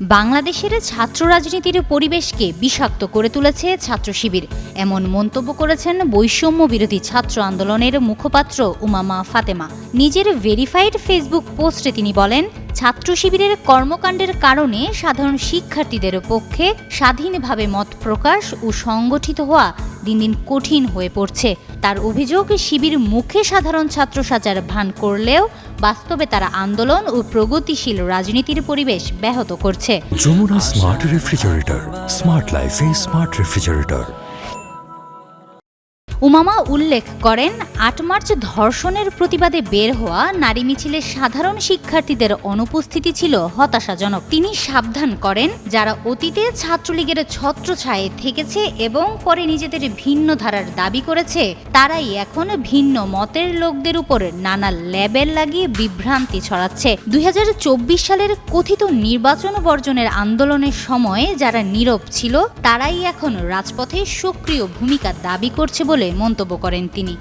বাংলাদেশের ছাত্র রাজনীতির পরিবেশকে বিষাক্ত করে তুলেছে ছাত্র শিবির। এমন মন্তব্য করেছেন বৈষম্য বিরোধী ছাত্র আন্দোলনের মুখপাত্র উমামা ফাতেমা। নিজের ভেরিফাইড ফেসবুক পোস্টে তিনি বলেন, ছাত্র শিবিরের কর্মকাণ্ডের কারণে সাধারণ শিক্ষার্থীদের পক্ষে স্বাধীনভাবে মত প্রকাশ ও সংগঠিত হওয়া দিন দিন কঠিন হয়ে পড়ছে। তার অভিযোগ, শিবির মুখে সাধারণ ছাত্র সাজার ভান করলেও বাস্তবে তারা আন্দোলন ও প্রগতিশীল রাজনীতির পরিবেশ ব্যাহত করছে। যমুনা স্মার্ট রেফ্রিজারেটর স্মার্ট লাইফে স্মার্ট রেফ্রিজারেটর উমামা উল্লেখ করেন, আট মার্চ ধর্ষণের প্রতিবাদে বের হওয়া নারী মিছিলে সাধারণ শিক্ষার্থীদের অনুপস্থিতি ছিল হতাশাজনক। তিনি সাবধান করেন, যারা অতীতে ছাত্রলীগের ছত্রছায়ে থেকেছে এবং পরে নিজেদের ভিন্ন ধারার দাবি করেছে, তারাই এখন ভিন্ন মতের লোকদের উপর নানা লেবেল লাগিয়ে বিভ্রান্তি ছড়াচ্ছে। দুই হাজার চব্বিশ সালের কথিত নির্বাচন বর্জনের আন্দোলনের সময় যারা নীরব ছিল, তারাই এখন রাজপথে সক্রিয় ভূমিকা দাবি করছে বলে মন্তব্য করেন তিনি।